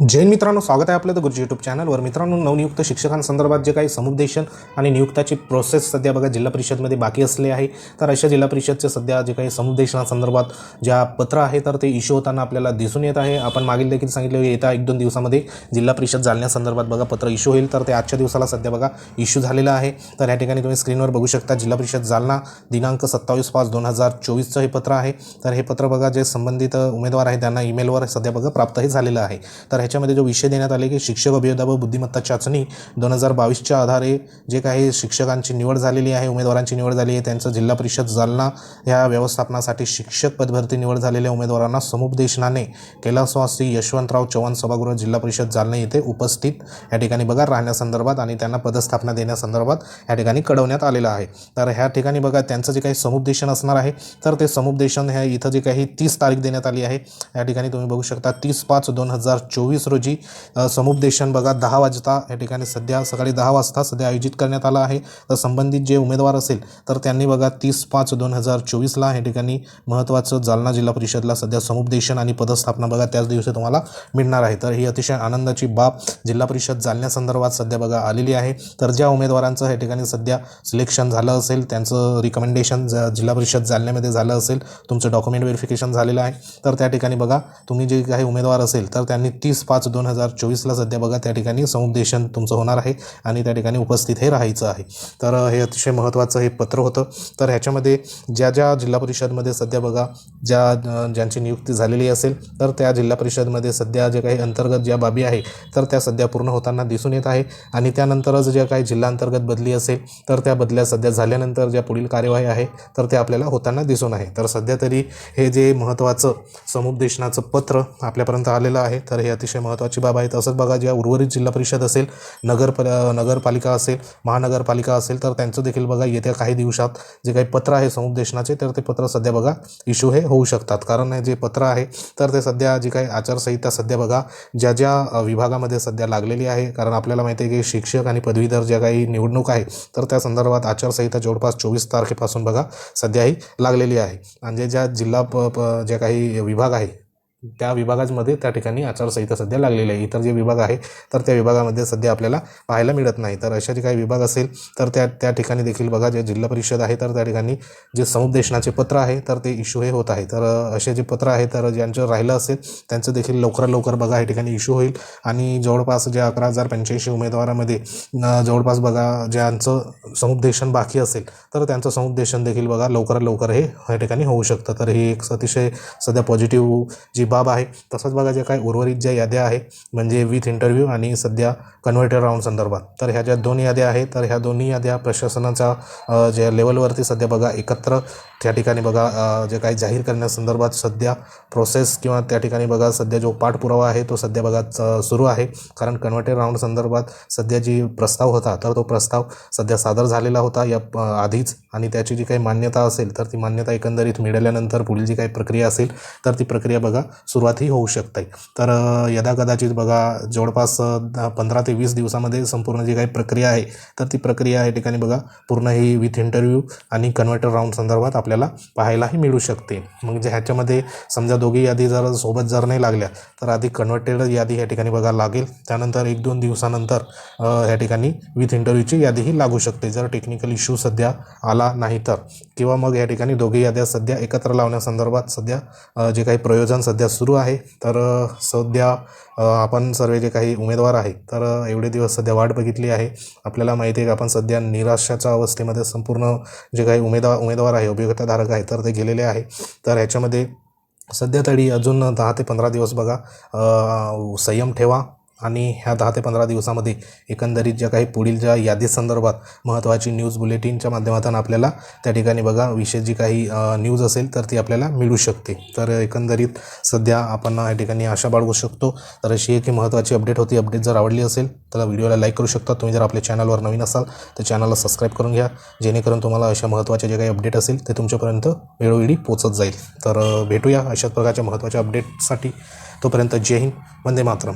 जैन मित्रांनो स्वागत आहे आपलं तर गुरुजी यूट्यूब चॅनलवर मित्रांनो नवनियुक्त शिक्षकांसंदर्भात जे काही समुपदेशन आणि नियुक्ताची प्रोसेस सध्या बघा जिल्हा परिषदमध्ये बाकी असले आहे. तर अशा जिल्हा परिषदचे सध्या जे काही समुपदेशनासंदर्भात ज्या पत्र आहे तर ते इश्यू होताना आपल्याला दिसून येत आहे. आपण मागील देखील सांगितले येत्या एक दोन दिवसामध्ये जिल्हा परिषद जालण्यासंदर्भात बघा पत्र इश्यू होईल. तर ते आजच्या दिवसाला सध्या बघा इश्यू झालेलं आहे. तर या ठिकाणी तुम्ही स्क्रीनवर बघू शकता जिल्हा परिषद जालना दिनांक सत्तावीस पाच दोन हजार चोवीसचं हे पत्र आहे. तर हे पत्र बघा जे संबंधित उमेदवार आहे त्यांना ईमेलवर सध्या बघा प्राप्तही झालेलं आहे. तर ह्याच्यामध्ये जो विषय देण्यात आले की शिक्षक अभियोद्धा व बुद्धिमत्ता चाचणी दोन हजार बावीसच्या आधारे जे काही शिक्षकांची निवड झालेली आहे उमेदवारांची निवड झाली आहे त्यांचं जिल्हा परिषद जालना ह्या व्यवस्थापनासाठी शिक्षक पदभरती निवड झालेल्या उमेदवारांना समुपदेशनाने कैलासवासी यशवंतराव चव्हाण सभागृह जिल्हा परिषद जालना येथे उपस्थित या ठिकाणी बघा राहण्यासंदर्भात आणि त्यांना पदस्थापना देण्यासंदर्भात या ठिकाणी कळवण्यात आलेलं आहे. तर ह्या ठिकाणी बघा त्यांचं जे काही समुपदेशन असणार आहे तर ते समुपदेशन ह्या इथं जे काही तीस तारीख देण्यात आली आहे या ठिकाणी तुम्ही बघू शकता तीस पाच दोन हजार चोवीस रोजी समुपदेशन बघा दहा वाजता या ठिकाणी सध्या सकाळी दहा वाजता सध्या आयोजित करण्यात आलं आहे. तर संबंधित जे उमेदवार असेल तर त्यांनी बघा तीस पाच दोन हजार चोवीसला या ठिकाणी महत्त्वाचं जालना जिल्हा परिषदला सध्या समुपदेशन आणि पदस्थापना बघा त्याच दिवशी तुम्हाला मिळणार आहे. तर ही अतिशय आनंदाची बाब जिल्हा परिषद जालन्यासंदर्भात सध्या बघा आलेली आहे. तर ज्या उमेदवारांचं या ठिकाणी सध्या सिलेक्शन झालं असेल त्यांचं रिकमेंडेशन ज जिल्हा परिषद जालन्यामध्ये झालं असेल तुमचं डॉक्युमेंट व्हेरिफिकेशन झालेलं आहे. तर त्या ठिकाणी बघा तुम्ही जे काही उमेदवार असेल तर त्यांनी तीस पाच दोन हजार चोवीसला सध्या बघा त्या ठिकाणी समुपदेशन तुमचं होणार आहे आणि त्या ठिकाणी उपस्थित हे राहायचं आहे. तर हे अतिशय महत्त्वाचं हे पत्र होतं. तर ह्याच्यामध्ये ज्या ज्या जिल्हा परिषदमध्ये सध्या बघा ज्या ज्यांची नियुक्ती झालेली असेल तर त्या जिल्हा परिषदमध्ये सध्या जे काही अंतर्गत ज्या बाबी आहे तर त्या सध्या पूर्ण होताना दिसून येत आहे. आणि त्यानंतरच ज्या काही जिल्हा अंतर्गत बदली असेल तर त्या बदल्या सध्या झाल्यानंतर ज्या पुढील कार्यवाही आहे तर ते आपल्याला होताना दिसून आहे. तर सध्या तरी हे जे महत्त्वाचं समुपदेशनाचं पत्र आपल्यापर्यंत आलेलं आहे तर हे अतिशय महत्त्वाची बाब आहे. तसंच बघा ज्या उर्वरित जिल्हा परिषद असेल नगर नगरपालिका असेल महानगरपालिका असेल तर त्यांचं देखील बघा येत्या काही दिवसात जे काही पत्र आहे समुपदेशनाचे तर ते पत्र सध्या बघा इश्यू हे होऊ शकतात. कारण जे पत्र आहे तर ते सध्या जी काही आचारसंहिता सध्या बघा ज्या ज्या विभागामध्ये सध्या लागलेली आहे कारण आपल्याला माहिती आहे की शिक्षक आणि पदवीधर ज्या काही निवडणूक आहे तर त्या संदर्भात आचारसंहिता जवळपास चोवीस तारखेपासून बघा सध्याही लागलेली आहे. आणि ज्या जिल्हा प प ज्या काही विभाग आहे त्या विभागामध्ये त्या ठिकाणी आचारसंहिता सध्या लागलेली आहे. इतर जे विभाग आहे तर त्या विभागामध्ये सध्या आपल्याला पाहायला मिळत नाही. तर अशा जे काही विभाग असेल तर त्या त्या ठिकाणी देखील बघा जे जिल्हा परिषद आहे तर त्या ठिकाणी जे समुपदेशनाचे पत्र आहे तर ते इश्यू हे होत आहे. तर असे जे पत्र आहे तर ज्यांचं राहिलं असेल त्यांचं देखील लवकरात लवकर बघा या ठिकाणी इश्यू होईल. आणि जवळपास जे अकरा हजार पंच्याऐंशी उमेदवारामध्ये जवळपास बघा ज्यांचं समुपदेशन बाकी असेल तर त्यांचं समुपदेशन देखील बघा लवकरात लवकर हे या ठिकाणी होऊ शकतं. तर ही एक अतिशय सध्या पॉझिटिव्ह जी बाब आहे. तसंच बघा ज्या काही उर्वरित ज्या याद्या आहे म्हणजे विथ इंटरव्ह्यू आणि सध्या कन्व्हर्टर राऊंड संदर्भात. तर ह्या ज्या दोन याद्या आहेत तर ह्या दोन्ही याद्या प्रशासनाच्या ज्या लेवलवरती सध्या बघा एकत्र त्या ठिकाणी बघा जे काही जाहीर करण्यासंदर्भात सध्या प्रोसेस किंवा त्या ठिकाणी बघा सध्या जो पाठपुरावा आहे तो सध्या बघा सुरू आहे. कारण कन्व्हर्टेड राऊंड संदर्भात सध्या जी प्रस्ताव होता तर तो प्रस्ताव सध्या सादर झालेला होता. या आधीच आणि त्याची जी काही मान्यता असेल तर ती मान्यता एकंदरीत मिळाल्यानंतर पुढील जी काही प्रक्रिया असेल तर ती प्रक्रिया बघा सुरुवातही होऊ शकते. तर यदा कदाचित बघा जवळपास दहा- पंधरा ते वीस दिवसामध्ये संपूर्ण जी काही प्रक्रिया आहे तर ती प्रक्रिया या ठिकाणी बघा पूर्ण ही विथ इंटरव्ह्यू आणि कन्व्हर्टर राऊंड संदर्भात आपल्याला पाहायलाही मिळू शकते. म्हणजे ह्याच्यामध्ये समजा दोघी यादी जर सोबत जर नाही लागल्या तर आधी कन्व्हर्टेड यादी ह्या ठिकाणी बघायला लागेल. त्यानंतर एक दोन दिवसानंतर ह्या ठिकाणी विथ इंटरव्ह्यूची यादीही लागू शकते. जर टेक्निकल इश्यू सध्या आला नाही तर. किंवा मग या ठिकाणी दोघी याद्या सध्या एकत्र लावण्यासंदर्भात सध्या जे काही प्रयोजन सध्या सुरू आहे तर सध्या आपण सर्व जे काही उमेदवार आहे तर एवढे दिवस सध्या वाट बघितली आहे. आपल्याला माहिती आहे की आपण सध्या निराशाच्या अवस्थेमध्ये संपूर्ण जे काही उमेदवार उमेदवार आहे अभियोगताधारक आहे तर ते गेलेले आहे. तर ह्याच्यामध्ये सध्या तरी अजून दहा ते पंधरा दिवस बघा. संयम ठेवा. आणि ह्या दहा ते पंधरा दिवसामध्ये एकंदरीत ज्या काही पुढील ज्या यादी संदर्भात महत्त्वाची न्यूज बुलेटिनच्या माध्यमातून आपल्याला त्या ठिकाणी बघा विशेष जी काही न्यूज असेल तर ती आपल्याला मिळू शकते. तर एकंदरीत सध्या आपण या ठिकाणी आशा बाळगू शकतो. तर अशी एक महत्त्वाची अपडेट होती. अपडेट जर आवडली असेल तर व्हिडिओला लाईक करू शकता. तुम्ही जर आपल्या चॅनलवर नवीन असाल तर चॅनलला सबस्क्राईब करून घ्या. जेणेकरून तुम्हाला अशा महत्त्वाच्या जे काही अपडेट असेल ते तुमच्यापर्यंत वेळोवेळी पोचत जाईल. तर भेटूया अशाच प्रकारच्या महत्त्वाच्या अपडेटसाठी. तोपर्यंत जय हिंद. वंदे मातरम.